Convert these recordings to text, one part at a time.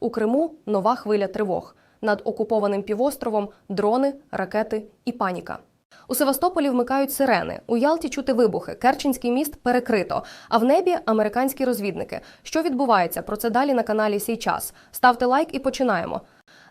У Криму нова хвиля тривог. Над окупованим півостровом дрони, ракети і паніка. У Севастополі вмикають сирени. У Ялті чути вибухи. Керченський міст перекрито. А в небі американські розвідники. Що відбувається? Про це далі на каналі Сій час. Ставте лайк і починаємо.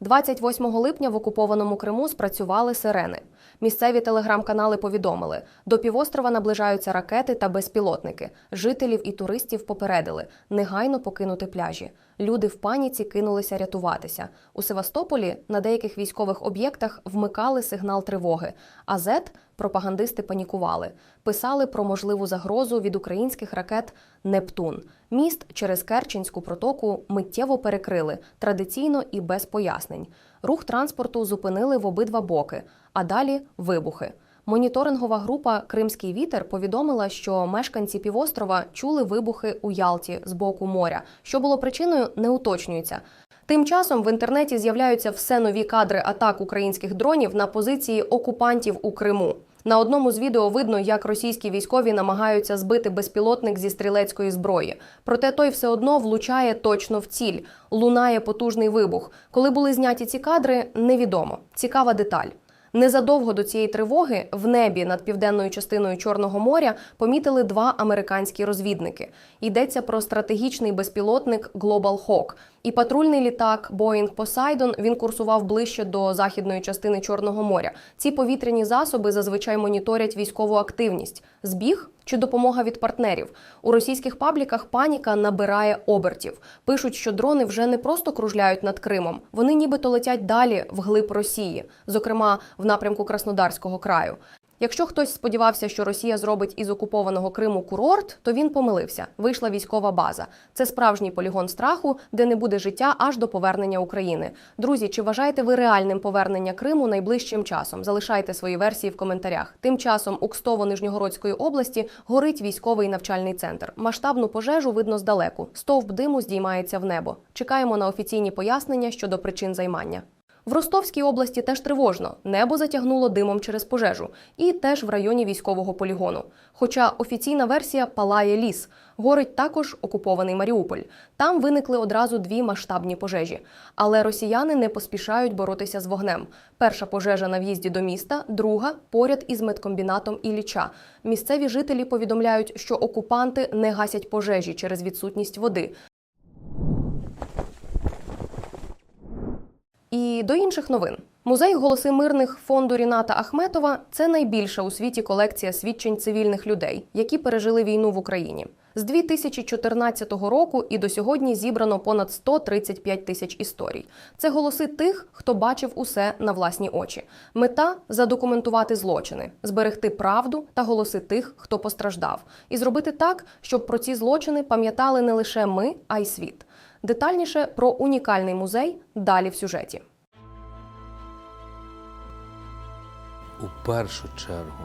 28 липня в окупованому Криму спрацювали сирени. Місцеві телеграм-канали повідомили: до півострова наближаються ракети та безпілотники. Жителів і туристів попередили негайно покинути пляжі. Люди в паніці кинулися рятуватися. У Севастополі на деяких військових об'єктах вмикали сигнал тривоги. А зет пропагандисти панікували, писали про можливу загрозу від українських ракет Нептун. Міст через Керченську протоку миттєво перекрили традиційно і без пояснень. Рух транспорту зупинили в обидва боки, а далі вибухи. Моніторингова група Кримський вітер повідомила, що мешканці півострова чули вибухи у Ялті з боку моря. Що було причиною, не уточнюється. Тим часом в інтернеті з'являються все нові кадри атак українських дронів на позиції окупантів у Криму. На одному з відео видно, як російські військові намагаються збити безпілотник зі стрілецької зброї. Проте той все одно влучає точно в ціль. Лунає потужний вибух. Коли були зняті ці кадри, невідомо. Цікава деталь. Незадовго до цієї тривоги в небі над південною частиною Чорного моря помітили два американські розвідники. Йдеться про стратегічний безпілотник Global Hawk і патрульний літак Boeing Poseidon. Він курсував ближче до західної частини Чорного моря. Ці повітряні засоби зазвичай моніторять військову активність, збіг чи допомога від партнерів. У російських пабліках паніка набирає обертів. Пишуть, що дрони вже не просто кружляють над Кримом, вони нібито летять далі вглиб Росії, зокрема в напрямку Краснодарського краю. Якщо хтось сподівався, що Росія зробить із окупованого Криму курорт, то він помилився. Вийшла військова база. Це справжній полігон страху, де не буде життя аж до повернення України. Друзі, чи вважаєте ви реальним повернення Криму найближчим часом? Залишайте свої версії в коментарях. Тим часом у Кстово Нижньогородської області горить військовий навчальний центр. Масштабну пожежу видно здалеку. Стовп диму здіймається в небо. Чекаємо на офіційні пояснення щодо причин займання. В Ростовській області теж тривожно. Небо затягнуло димом через пожежу, і теж в районі військового полігону. Хоча офіційна версія палає ліс. Горить також окупований Маріуполь. Там виникли одразу дві масштабні пожежі. Але росіяни не поспішають боротися з вогнем. Перша пожежа на в'їзді до міста, друга поряд із медкомбінатом Ілліча. Місцеві жителі повідомляють, що окупанти не гасять пожежі через відсутність води. І до інших новин. Музей голоси мирних фонду Ріната Ахметова це найбільша у світі колекція свідчень цивільних людей, які пережили війну в Україні. З 2014 року і до сьогодні зібрано понад 135 тисяч історій. Це голоси тих, хто бачив усе на власні очі. Мета задокументувати злочини, зберегти правду та голоси тих, хто постраждав, і зробити так, щоб про ці злочини пам'ятали не лише ми, а й світ. Детальніше про унікальний музей далі в сюжеті. У першу чергу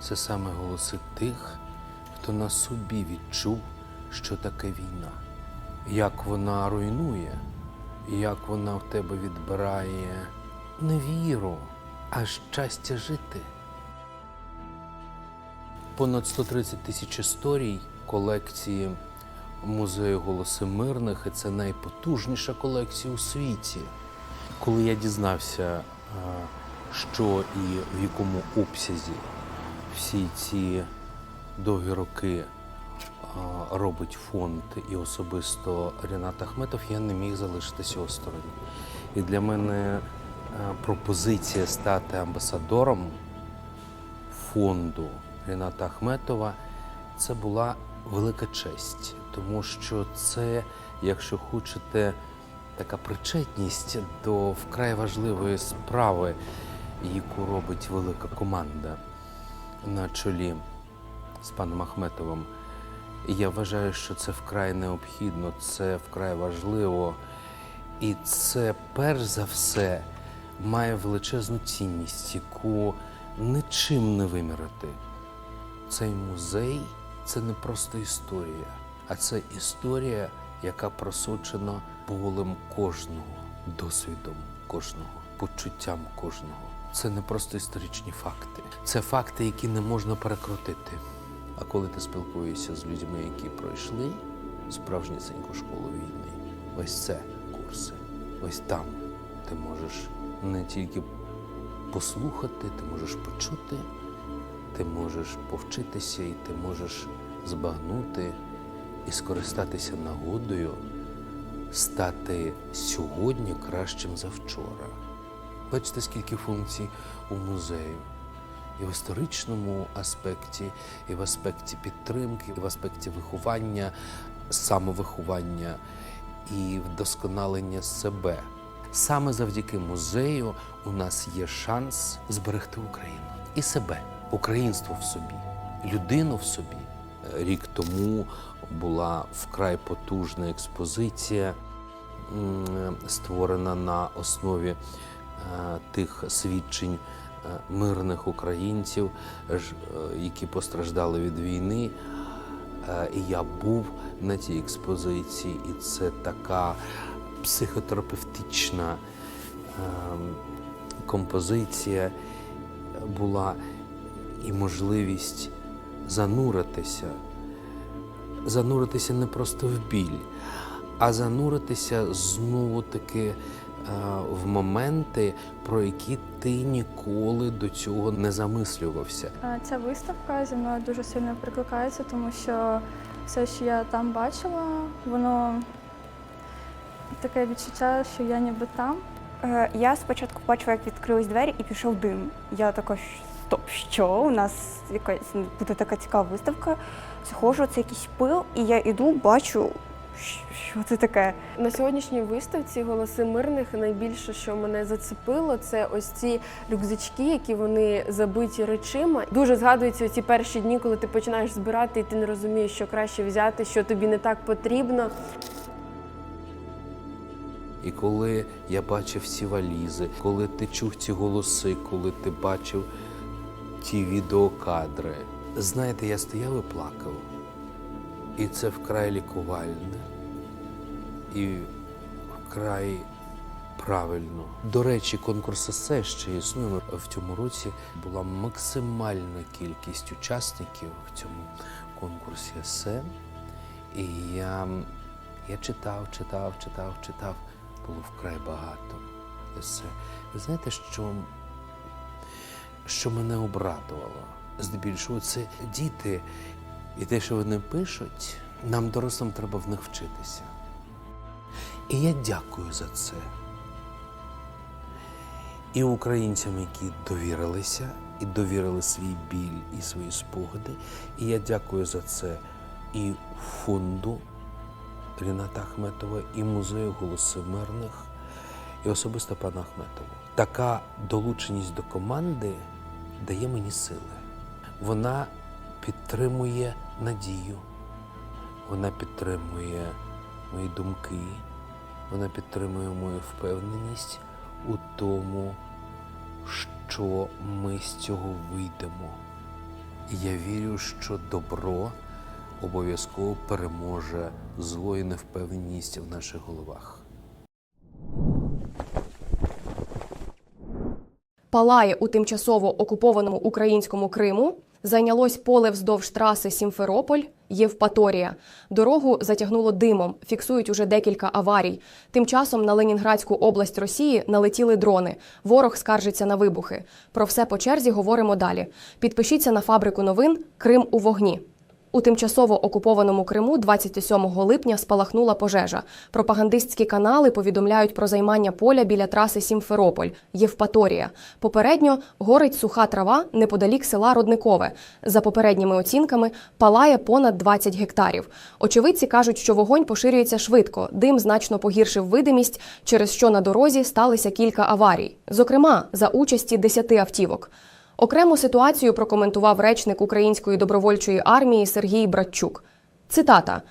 це саме голоси тих, хто на собі відчув, що таке війна, як вона руйнує, як вона в тебе відбирає не віру, а щастя жити. Понад 130 тисяч історій колекції музею Голоси Мирних, і це найпотужніша колекція у світі. Коли я дізнався, е, що і в якому обсязі всі ці довгі роки е, робить фонд і особисто Рінат Ахметов, я не міг залишитися осторонь. І для мене е, пропозиція стати амбасадором фонду Ріната Ахметова це була велика честь, тому що це, якщо хочете, така причетність до вкрай важливої справи, яку робить велика команда на чолі з паном Ахметовим. Я вважаю, що це вкрай необхідно, це вкрай важливо. І це перш за все має величезну цінність, яку нічим не вимірити. Цей музей це не просто історія, а це історія, яка просочена болем кожного, досвідом кожного, почуттям кожного. Це не просто історичні факти, це факти, які не можна перекрутити. А коли ти спілкуєшся з людьми, які пройшли справжнісіньку школу війни, ось це курси. Ось там ти можеш не тільки послухати, ти можеш почути, ти можеш повчитися і ти можеш збагнути і скористатися нагодою стати сьогодні кращим за вчора. Бачите, скільки функцій у музею. І в історичному аспекті, і в аспекті підтримки, і в аспекті виховання, самовиховання і вдосконалення себе. Саме завдяки музею у нас є шанс зберегти Україну і себе, українство в собі, людину в собі. Рік тому була вкрай потужна експозиція, створена на основі е, тих свідчень е, мирних українців, е, які постраждали від війни. І я був на цій експозиції, і це така психотерапевтична композиція була і можливість зануритися, зануритися не просто в біль, а зануритися знову таки е, в моменти, про які ти ніколи до цього не замислювався. Ця виставка зі мною дуже сильно прикликається, тому що все, що я там бачила, воно таке відчуття, що я ніби там. Е, Я спочатку бачила, як відкрились двері і пішов дим. Я така, стоп, що? У нас якась буде така цікава виставка. Заходжу, це якийсь пил, і я йду, бачу, що це таке. На сьогоднішній виставці голоси мирних найбільше, що мене зацепило, це ось ці рюкзачки, які вони забиті речима. Дуже згадуються ці перші дні, коли ти починаєш збирати, і ти не розумієш, що краще взяти, що тобі не так потрібно. І коли я бачив ці валізи, коли ти чув ці голоси, коли ти бачив ті відеокадри, знаєте, я стояв і плакав. І це вкрай лікувальне, і вкрай правильно. До речі, конкурс есе ще існує. В цьому році була максимальна кількість учасників в цьому конкурсі есе. І я, я читав, читав, читав, читав. Було вкрай багато. Ви знаєте, що, що мене обрадувало? Здебільшого це діти, і те, що вони пишуть, нам, дорослим, треба в них вчитися. І я дякую за це. І українцям, які довірилися, і довірили свій біль і свої спогади. І я дякую за це і фонду Ріната Ахметова, і музею Голоси Мирних, і особисто пана Ахметова. Така долученість до команди дає мені сили. Вона підтримує надію, вона підтримує мої думки, вона підтримує мою впевненість у тому, що ми з цього вийдемо. І я вірю, що добро обов'язково переможе зло і невпевненість в наших головах. Палає у тимчасово окупованому українському Криму. Зайнялось поле вздовж траси Сімферополь, Євпаторія. Дорогу затягнуло димом, фіксують уже декілька аварій. Тим часом на Ленінградську область Росії налетіли дрони. Ворог скаржиться на вибухи. Про все по черзі говоримо далі. Підпишіться на фабрику новин Крим у вогні. У тимчасово окупованому Криму 27 липня спалахнула пожежа. Пропагандистські канали повідомляють про займання поля біля траси Сімферополь, Євпаторія. Попередньо горить суха трава неподалік села Родникове. За попередніми оцінками палає понад 20 гектарів. Очевидці кажуть, що вогонь поширюється швидко. Дим значно погіршив видимість, через що на дорозі сталися кілька аварій, зокрема за участі 10 автівок. Окрему ситуацію прокоментував речник Української добровольчої армії Сергій Братчук. Цитата: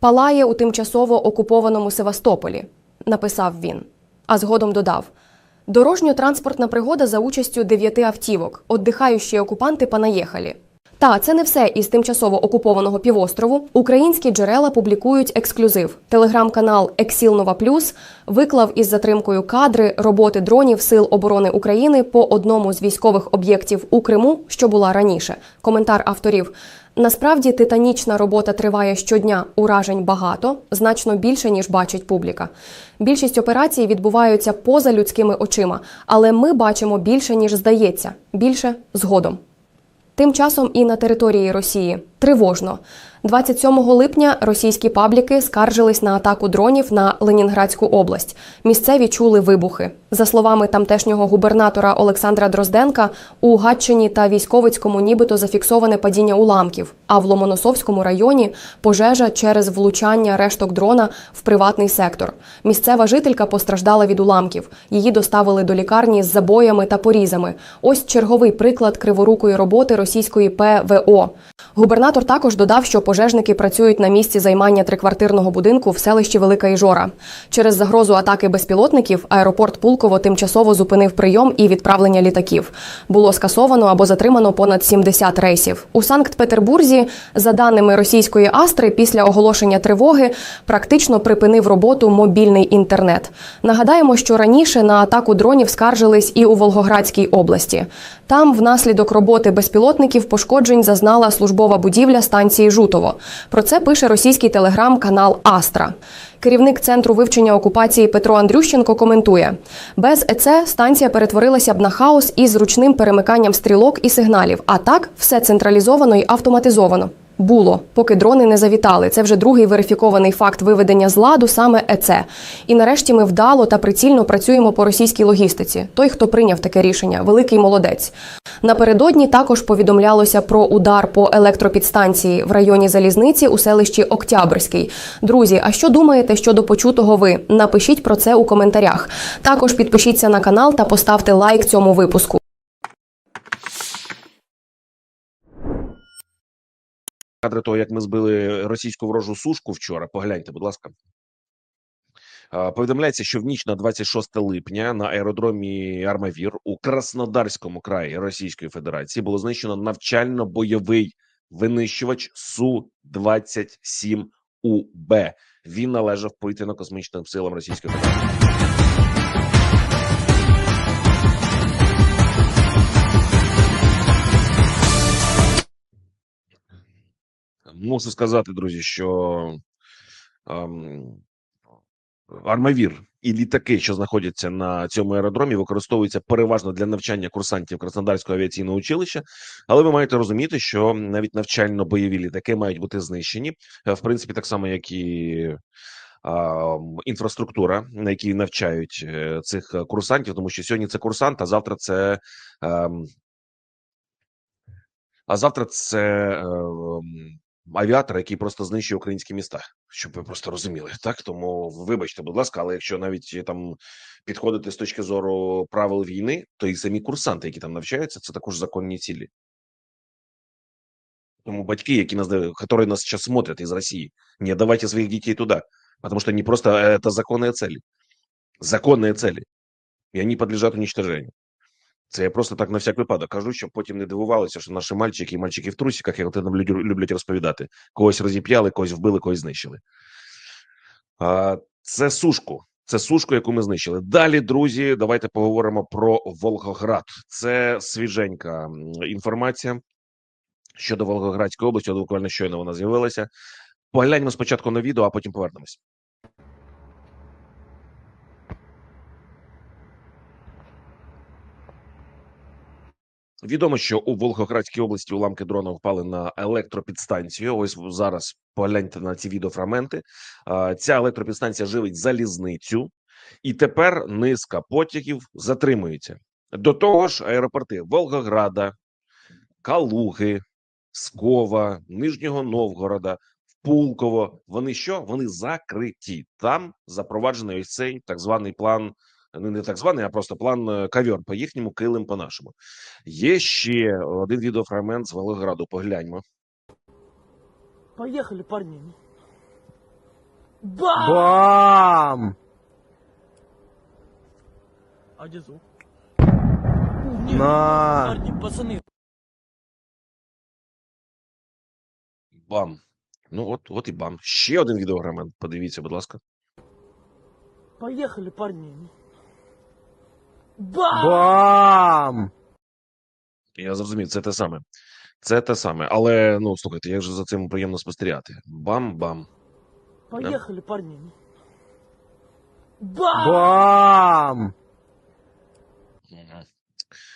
Палає у тимчасово окупованому Севастополі, написав він. А згодом додав: Дорожньо-транспортна пригода за участю дев'яти автівок. Отдихаючі окупанти понаїхали. Та це не все із тимчасово окупованого півострову. Українські джерела публікують ексклюзив. Телеграм-канал Ексіл Нова Плюс виклав із затримкою кадри роботи дронів Сил оборони України по одному з військових об'єктів у Криму, що була раніше. Коментар авторів. Насправді титанічна робота триває щодня. Уражень багато, значно більше ніж бачить публіка. Більшість операцій відбуваються поза людськими очима, але ми бачимо більше ніж здається, більше згодом. Тим часом і на території Росії тривожно. 27 липня російські пабліки скаржились на атаку дронів на Ленінградську область. Місцеві чули вибухи. За словами тамтешнього губернатора Олександра Дрозденка, у Гатчині та Військовицькому нібито зафіксоване падіння уламків, а в Ломоносовському районі пожежа через влучання решток дрона в приватний сектор. Місцева жителька постраждала від уламків. Її доставили до лікарні з забоями та порізами. Ось черговий приклад криворукої роботи російської ПВО. Губернатор також додав, що пожежники працюють на місці займання триквартирного будинку в селищі Велика Іжора. Через загрозу атаки безпілотників аеропорт Пулково тимчасово зупинив прийом і відправлення літаків. Було скасовано або затримано понад 70 рейсів. У Санкт-Петербурзі, за даними російської Астри, після оголошення тривоги практично припинив роботу мобільний інтернет. Нагадаємо, що раніше на атаку дронів скаржились і у Волгоградській області. Там, внаслідок роботи безпілотників, пошкоджень зазнала службова будівля станції Жутово. Про це пише російський телеграм-канал Астра. Керівник центру вивчення окупації Петро Андрющенко коментує: без ЕЦ станція перетворилася б на хаос із зручним перемиканням стрілок і сигналів. А так все централізовано і автоматизовано. Було, поки дрони не завітали. Це вже другий верифікований факт виведення з ладу саме ЕЦ. І нарешті ми вдало та прицільно працюємо по російській логістиці. Той, хто прийняв таке рішення, великий молодець. Напередодні також повідомлялося про удар по електропідстанції в районі залізниці у селищі Октябрьський. Друзі, а що думаєте щодо почутого ви? Напишіть про це у коментарях. Також підпишіться на канал та поставте лайк цьому випуску. Кадри того, як ми збили російську ворожу сушку вчора. Погляньте, будь ласка. Повідомляється, що в ніч на 26 липня на аеродромі Армавір у Краснодарському краї Російської Федерації було знищено навчально-бойовий винищувач су 27 УБ. Він належав повітряно-космічним силам Російської Федерації. Мушу сказати, друзі, що ем, армавір і літаки, що знаходяться на цьому аеродромі, використовуються переважно для навчання курсантів Краснодарського авіаційного училища. Але ви маєте розуміти, що навіть навчально-бойові літаки мають бути знищені, е, в принципі, так само, як і інфраструктура, на якій навчають е, цих курсантів, тому що сьогодні це курсант, а завтра це. ем, а завтра це е, м, авіатор, який просто знищує українські міста, щоб ви просто розуміли. Так тому вибачте, будь ласка, але якщо навіть там підходити з точки зору правил війни, то і самі курсанти, які там навчаються, це також законні цілі. Тому батьки, які нас которые нас сейчас смотрят из России, не давайте своих детей туда, потому что они просто э, это законные цели, законные цели, і вони подлежат уничтожению. Це я просто так на всяк випадок кажу, щоб потім не дивувалися, що наші мальчики і мальчики в трусиках, як нам люблять розповідати, когось розіп'яли, когось вбили, когось знищили. А, Це сушку. Це сушку, яку ми знищили. Далі, друзі, давайте поговоримо про Волгоград. Це свіженька інформація щодо Волгоградської області. Буквально щойно вона з'явилася. Погляньмо спочатку на відео, а потім повернемось. Відомо, що у Волгоградській області уламки дрона впали на електропідстанцію. Ось зараз погляньте на ці відеофрагменти. Ця електропідстанція живить залізницю, і тепер низка потягів затримується. До того ж, аеропорти Волгограда, Калуги, Скова, Нижнього Новгорода, Пулково. Вони що? Вони закриті. Там запроваджений ось цей так званий план. Ну, не так званий, а просто план е, ковер по їхньому, килим по нашому. Є ще один відеофрагмент з Волгограду. Погляньмо. Поехали, парни. Бам! Бам! А где звук? На! Парни, пацаны, Бам. Ну, от, от і бам. Ще один відеограмент. Подивіться, будь ласка. Поехали, парни. Бам! Бам! Я зрозумів, це те саме. Це те саме. Але ну слухайте, як же за цим приємно спостерігати. Бам-бам. Поехали, парни. Бам! Бам!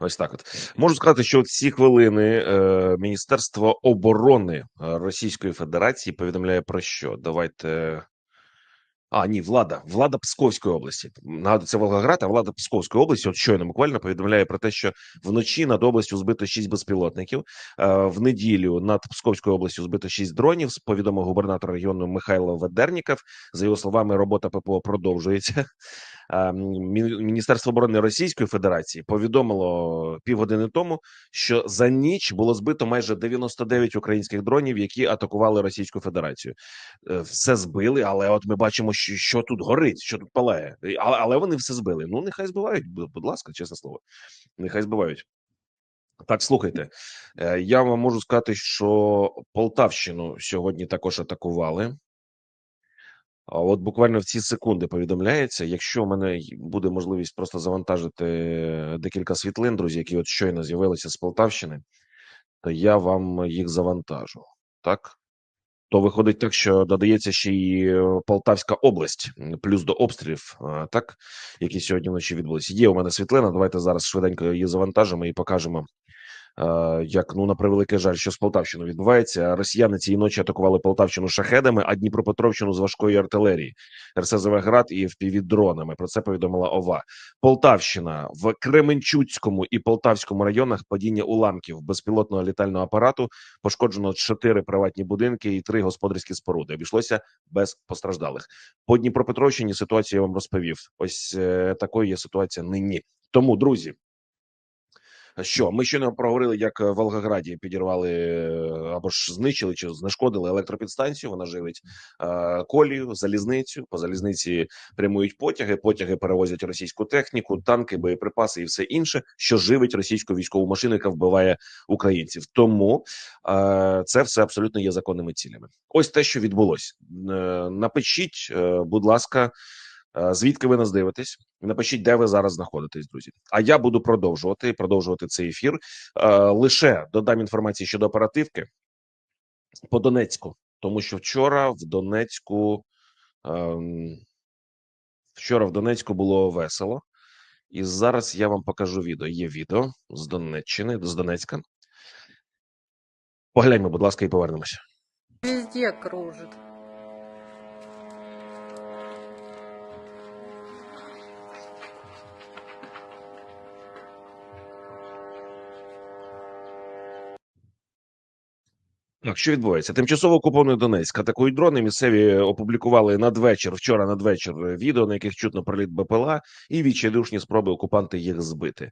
Ось так от. Можу сказати, що в ці хвилини е, Міністерство оборони е, Російської Федерації повідомляє про що? Давайте. А, ні, влада, влада Псковської області. Нагадую, це Волгоград, а влада Псковської області, от щойно буквально повідомляє про те, що вночі над областю збито 6 безпілотників. Е, в неділю над Псковською областю збито 6 дронів. Повідомив губернатор регіону Михайло Ведерніков. За його словами, робота ППО продовжується. Е, Мі- Міністерство оборони Російської Федерації повідомило півгодини тому, що за ніч було збито майже 99 українських дронів, які атакували Російську Федерацію. Е, Все збили, але от ми бачимо, що, що тут горить, що тут палає. Але, але вони все збили. Ну нехай збивають, бу- будь ласка, чесне слово. Нехай збивають. Так, слухайте, е, я вам можу сказати, що Полтавщину сьогодні також атакували. От буквально в ці секунди повідомляється, якщо в мене буде можливість просто завантажити декілька світлин, друзі, які от щойно з'явилися з Полтавщини, то я вам їх завантажу. Так? То виходить так, що додається ще й е, Полтавська область, плюс до обстрілів, так, які сьогодні вночі відбулися. Є у мене світлина. Давайте зараз швиденько її завантажимо і покажемо. Е, Як ну на превеликий жаль, що з Полтавщиною відбувається. Росіяни цієї ночі атакували Полтавщину шахедами, а Дніпропетровщину з важкої артилерії, РСЗВ град і впівдронами. Про це повідомила ОВА. Полтавщина в Кременчуцькому і Полтавському районах падіння уламків безпілотного літального апарату пошкоджено чотири приватні будинки і три господарські споруди. Обійшлося без постраждалих. По Дніпропетровщині ситуацію я вам розповів. Ось е, такою є ситуація нині. Тому, друзі. Що ми щойно проговорили, як в Волгограді підірвали е, або ж знищили чи знешкодили електропідстанцію. Вона живить е, колію, залізницю. По залізниці прямують потяги. Потяги перевозять російську техніку, танки, боєприпаси і все інше, що живить російську військову машину, яка вбиває українців. Тому е, це все абсолютно є законними цілями. Ось те, що відбулось. Е, напишіть, е, будь ласка. Е, Звідки ви нас дивитесь? Напишіть, де ви зараз знаходитесь, друзі. А я буду продовжувати продовжувати цей ефір. Е, Лише додам інформації щодо оперативки по Донецьку, тому що вчора в Донецьку ем, вчора в Донецьку було весело, і зараз я вам покажу відео. Є відео з Донеччини, з Донецька. Погляньмо, будь ласка, і повернемося. Везде кружит. Так, що відбувається? Тимчасово окупований Донецьк атакують дрони. Місцеві опублікували надвечір, вчора надвечір відео, на яких чутно приліт БПЛА і відчайдушні спроби окупанти їх збити.